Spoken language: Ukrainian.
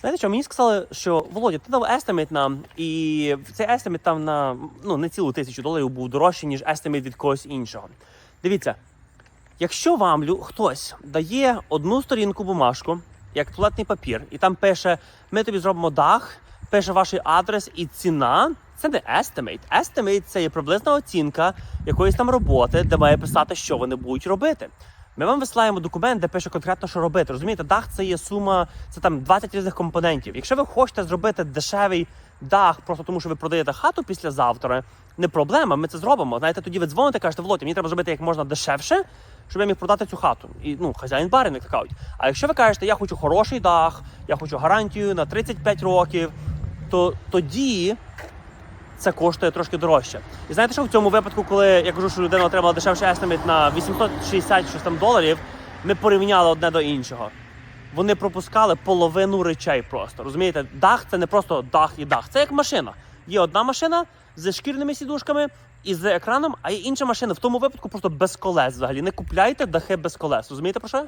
Знаєте що, мені сказали, що Володя, ти дав естимейт нам, і цей естимейт там на ну, не цілу тисячу доларів був дорожчий, ніж естимейт від когось іншого. Дивіться, якщо вам хтось дає одну сторінку бумажку, як туалетний папір, і там пише: ми тобі зробимо дах, пише ваш адрес і ціна. Це не estimate. Estimate – це є приблизна оцінка якоїсь там роботи, де має писати, що вони будуть робити. Ми вам висилаємо документ, де пише конкретно, що робити. Розумієте, дах це є сума, це там 20 різних компонентів. Якщо ви хочете зробити дешевий дах, просто тому що ви продаєте хату післязавтра, не проблема, ми це зробимо. Знаєте, тоді ви дзвоните, кажете, Володя, мені треба зробити як можна дешевше, щоб я міг продати цю хату. І ну, хазяїн барин, як кажуть. А якщо ви кажете, я хочу хороший дах, я хочу гарантію на 35 років, то тоді це коштує трошки дорожче. І знаєте, що в цьому випадку, коли я кажу, що людина отримала дешевший естимейт на 860 щось там доларів, ми порівняли одне до іншого. Вони пропускали половину речей просто. Розумієте, дах це не просто дах і дах. Це як машина. Є одна машина з шкірними сідушками і з екраном, а є інша машина. В тому випадку просто без колес взагалі. Не купляйте дахи без колес. Розумієте про що?